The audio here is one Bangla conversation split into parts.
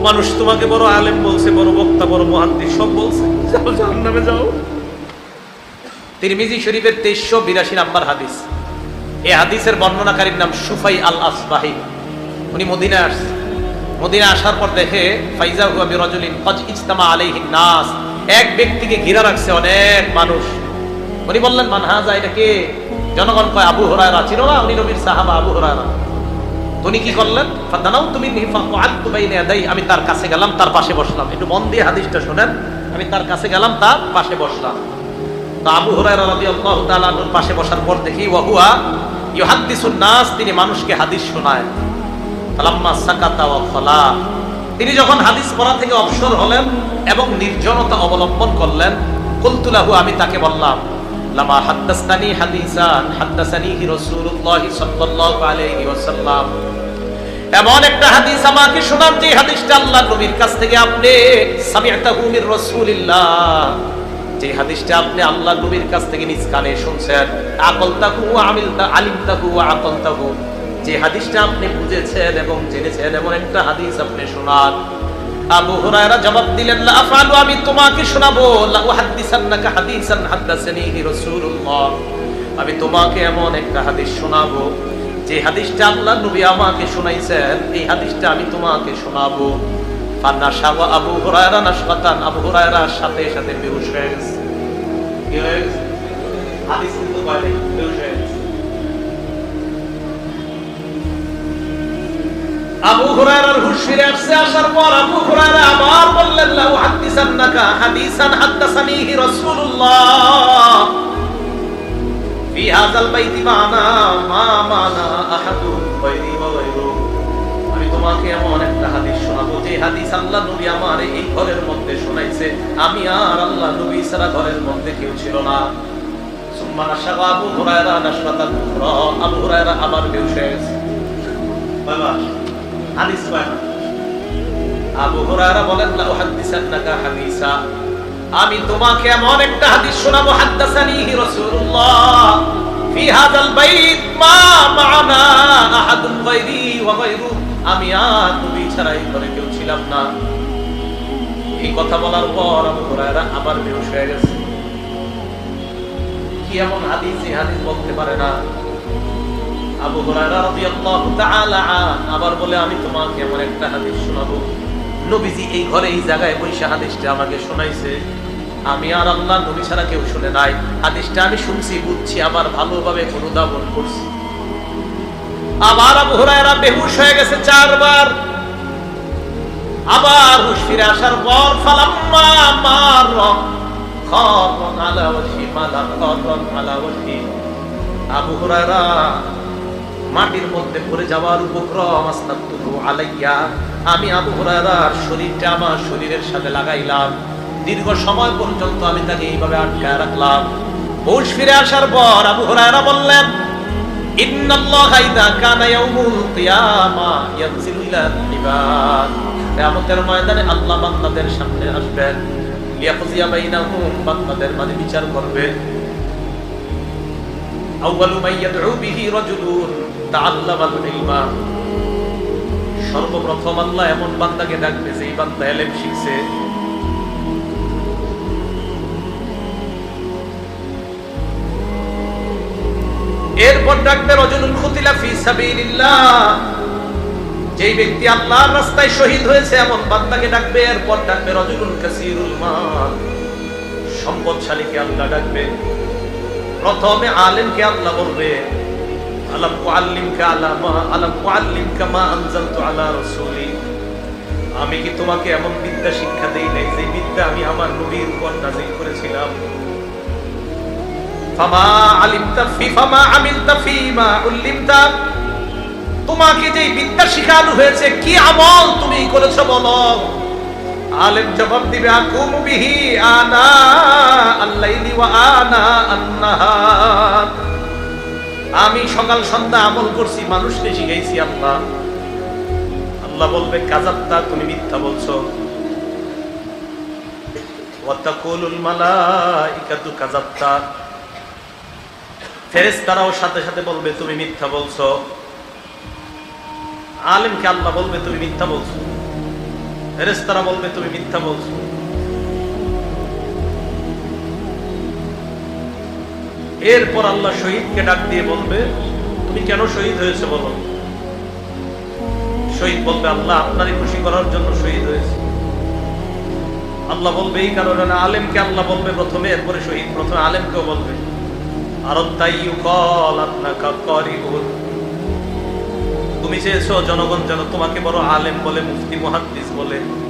মানুষ তোমাকে বড় আলেম বলছে বড় বক্তা বড় মহাদ্দিস সব বলছে। যাও জাহান্নামে যাও। তিরমিজি শরীফের তেইশশো বিরাশি নাম্বার হাদিস। এই হাদিসের বর্ণনাকারীর নাম সুফাই আল আসবাহি উনি মদিনায় আসছে। মদিনা আসার পর দেখে ফাইজা হুয়া বিরাজুলিন কজ ইজতামা আলাইহিন নাস। এক ব্যক্তিকে ঘিরা রাখছে অনেক মানুষ। উনি বললেন মানহাজা এটা কে? জনগণ কয় আবু হুরায়রা। না? উনি নবীর সাহাবা আবু হুরায়রা। উনি কি করলেন? ফাদানাউ তুমি আমি তার কাছে গেলাম, তার পাশে বসলাম। একটু মন দিয়ে হাদিসটা শোনেন। আমি তার কাছে গেলাম, তার পাশে বসলাম। তো আবু রাদিয়াল্লাহু পাশে বসার পর দেখি ওয়াহুয়া ইউহাদ্দিসুন নাস, তিনি মানুষকে হাদিস শোনায়। ফালাম্মা সাকাতা ওয়া খলা। তিনি যখন হাদিস পড়া থেকে অবসর হলেন এবং নির্জনতা অবলম্বন করলেন কুলতুলাহু আমি তাকে বললাম লামা হাদ্দাসতানি হাদিসান হাদ্দাসানিহি রাসূলুল্লাহ সাল্লাল্লাহু আলাইহি ওয়াসাল্লাম। এমন একটা হাদিস আমাকে শোনান, যে হাদিসটা আল্লাহ নবীর কাছ থেকে আপনি সামিআতাহু মির রাসূলিল্লাহ। যে হাদিসটা আপনি আল্লাহ নবীর কাছ থেকে নিজ কানে শুনছেন। আকলতাহু আমিলতা, আলিমতাহু আকলতাহু। যে হাদিসটা আপনি বুঝেছেন এবং জেনেছেন, এমন একটা হাদিস আপনি শোনান। আবু হুরায়রা জবাব দিলেন, লা আফআলু, আমি তোমাকে শোনাবো। লা উহাদ্দিসান্নাকা হাদিসান হাদ্দাসানিহি রাসূলুল্লাহ। আমি তোমাকে এমন একটা হাদিস শোনাবো, যে হাদিসটা আল্লাহ নবী আমাকে শোনাইছেন, এই হাদিসটা আমি তোমাকে শোনাবো। ফান্নাশা ওয়া আবু হুরায়রা নাশকাতান আবু হুরায়রা সাথে সাথে বেহুশ হয়ে গেছে। হাদিস কিন্তু বাইরে বেহুশ হয়ে গেছে। আবু হুরায়রার হুশ ফিরে আসছে, আসার পর আবু হুরায়রা আবার বললেন হাদিসান্নাকা হাদিসান হাদাসানিহি রাসূলুল্লাহ। ফি হাযাল বাইতি মানা, মা মানা আহাদু আমি তোমাকে এমন একটা হাদিস শোনাবো, যে হাদিস আল্লাহ নবী আমার এই ঘরের মধ্যে শোনাইছে। আমি আর আল্লাহ নবী ছাড়া ঘরের মধ্যে কেউ ছিল না। সুম্মা নাশাবা আবু হুরায়রা নাশরাতাল উখরা। আবু হুরায়রা আবার বেহুশ হয়ে বাবা আমি তোমাকে এমন একটা হাদিস শোনাবো আমি আর নবী ছাড়া এই ঘরে কেউ ছিলাম না। এই কথা বলার পর আবু হুরায়রা আবার বেহুশ হয়ে গেছে। কি এমন হাদিস এই হাদিস বলতে পারে না? আবার বলে, আমি তোমাকে এমন একটা হাদিস শোনাবো। নবীজি এই ঘরে এই জায়গায় বৈশা হাদিসটা আমাকে শোনাইছে। আমি আর আল্লাহ নবী ছাড়া কেউ শুনে নাই। হাদিসটা আমি শুনছি, বুঝছি, আবার ভালোভাবে অনুধাবন করছি। আবার আবু হুরায়রা বেহুশ হয়ে গেছে চারবার। আবার হুশ ফিরে আসার পর, ফালাম্মা মার খারন আলা ওয়াজহি মালা খারন আলা ওয়াজহি। আবু হুরায়রা মাটির মধ্যে পড়ে যাওয়ার উপক্রম আলাইয়া। আমি আবু হুরায়রার শরীরটা আমার শরীরের সাথে লাগাইলাম। দীর্ঘ সময় পর্যন্ত আমি তাকে এইভাবে আটকায় রাখলাম। হুশ ফিরে আসার পর আবু হুরায়রা বললেন আল্লাহ সামনে আসবেন। বিচার রাজুলুন। সর্বপ্রথম আল্লাহ এমন বান্দাকে ডাকবে যেই বান্দা এলেম শিখছে। এরপর ডাকবে রজনুল খুতিলা ফি সাবিলিল্লাহ। যেই ব্যক্তি আল্লাহর রাস্তায় শহীদ হয়েছে, এমন বান্দাকে ডাকবে। এরপর ডাকবে রজনুল কাসিরুল মাল। সম্পদশালীকে আল্লাহ ডাকবে। প্রথমে আলেমকে আল্লাহ বলবে আলাম মুআল্লিমকা আলা মা, আলাম মুআল্লিমকা মা আনজালতু আলা রাসূলি। আমি কি তোমাকে এমন বিদ্যা শিক্ষা দেই নাই যে বিদ্যা আমি আমার নবীর উপর নাযিল করেছিলাম? ফামা আলিমতা ফি, ফামা আমিলতা ফি মা উল্লিমতা। তোমাকে যে বিদ্যা শিখানো হয়েছে, কি আমল তুমি করেছ বলো? আলেম জবাব দিবে, আকুম বিহি আনা আল্লাইলি ওয়া আনা আন্নাহার। আমি সকাল সন্ধ্যা আমল করছি, মানুষকে শিখাইছি আল্লাহ। আল্লাহ বলবে, কাজাত্তা, তুমি মিথ্যা বলছো। ফেরেশতারাও সাথে সাথে বলবে, তুমি মিথ্যা বলছো। আলেমকে আল্লাহ বলবে, তুমি মিথ্যা বলছো। ফেরেস্তারা বলবে, তুমি মিথ্যা বলছো। এরপর আল্লাহ শহীদকে ডাক দিয়ে বলবে, তুমি কেন শহীদ হয়েছে বলো? শহীদ বলবে, আল্লাহ আপনারই খুশি করার জন্য শহীদ হয়েছে। আল্লাহ বলবে, এই কারণে আলেমকে আল্লাহ বলবে প্রথমে, এরপরে শহীদ, প্রথমে আলেমকেও বলবে। আর তাই কল আপনাকা তুমি চেয়েছো জনগণ যেন তোমাকে বড় আলেম বলে, মুফতি, মুহাদ্দিস বলে।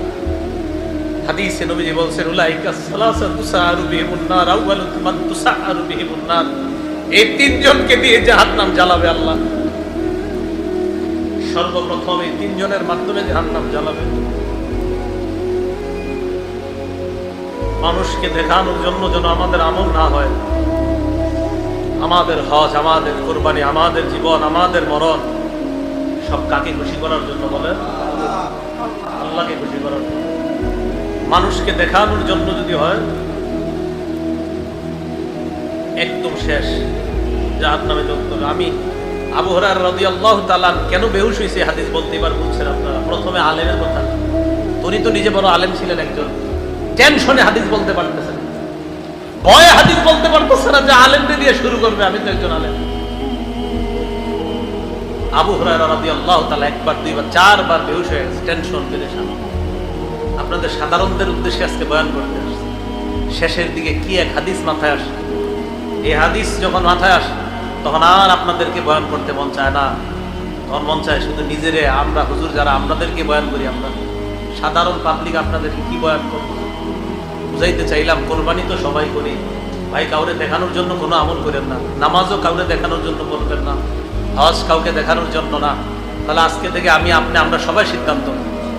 হাদিসে বলছেন, উলাইকা সালাসা তুসারু বিহিমুন নার মান তুসারু বিহিমুন নার। এই দিয়ে জাহান্নাম জ্বালাবে আল্লাহ। সর্বপ্রথম এই মাধ্যমে জাহান্নাম জ্বালাবে। মানুষকে দেখানোর জন্য যেন আমাদের আমল না হয়। আমাদের হজ, আমাদের কোরবানি, আমাদের জীবন, আমাদের মরণ, সব কাকে খুশি করার জন্য বলেন? আল্লাহকে খুশি করার জন্য। মানুষকে দেখানোর জন্য যদি হয়, একদম শেষ। জাহান নামে যোগ করবে আমি আবু রদি আল্লাহ তালান কেন বেহুশ হয়েছে হাদিস বলতে এবার বুঝছেন আপনারা? প্রথমে আলেমের কথা। উনি তো নিজে বড় আলেম ছিলেন একজন। টেনশনে হাদিস বলতে পারতেছেন ভয়ে হাদিস বলতে পারতেছে না যে আলেমদের দিয়ে শুরু করবে। আমি তো একজন আলেম। আবু হরার রদি আল্লাহ তালা একবার, দুইবার, চারবার বেহুশ হয়ে গেছে। টেনশন পেরেছেন আপনাদের সাধারণদের উদ্দেশ্যে আজকে বয়ান করতে আসছে। শেষের দিকে কি এক হাদিস মাথায় আসে? এই হাদিস যখন মাথায় আসে, তখন আর আপনাদেরকে বয়ান করতে মন চায় না। তখন মন চায় শুধু নিজেরে, আমরা হুজুর যারা আপনাদেরকে বয়ান করি আমরা। সাধারণ পাবলিক আপনাদেরকে কি বয়ান করব? বুঝাইতে চাইলাম, কোরবানি তো সবাই করি। ভাই, কাউরে দেখানোর জন্য কোনো আমল করেন না। নামাজও কাউরে দেখানোর জন্য করবেন না। হজ কাউকে দেখানোর জন্য না। তাহলে আজকে থেকে আমি, আপনি, আমরা সবাই সিদ্ধান্ত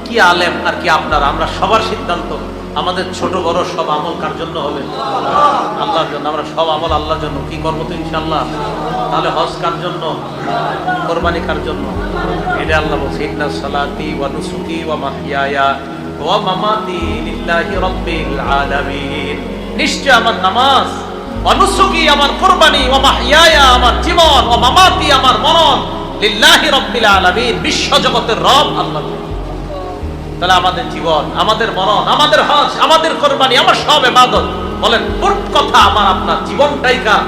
কি আলেম আর কি আপনার? আমরা সবার সিদ্ধান্ত, আমাদের ছোট বড় সব আমল কার জন্য হবে? আল্লাহর জন্য, আমরা সব আমল আল্লাহর জন্য। কি করব তো ইনশাল্লাহ তাহলে হজ কার জন্য? কোরবানি কার জন্য? এটা আল্লাহ বলছে, ইন্না সালাতি ওয়া নুসুকি ওয়া মাহইয়ায়া ওয়া মামাতি লিল্লাহি রাব্বিল আলামিন। নিশ্চয় আমার নামাজ আমার কোরবানি, ওয়া মাহইয়ায়া আমার জীবন, ওয়া মামাতি আমার মরণ লিল্লাহি আলামিন, বিশ্ব জগতের রব আল্লাহ। তাহলে আমাদের জীবন, আমাদের মরণ, আমাদের হজ, আমাদের কোরবানি, আমার সব এবাদত বলেন, মোট কথা আমার, আপনার জীবনটাই কার?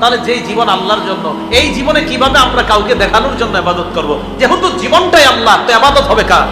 তাহলে যে জীবন আল্লাহর জন্য, এই জীবনে কীভাবে আমরা কাউকে দেখানোর জন্য এবাদত করব? যেহেতু জীবনটাই আল্লাহ, তো এবাদত হবে কার?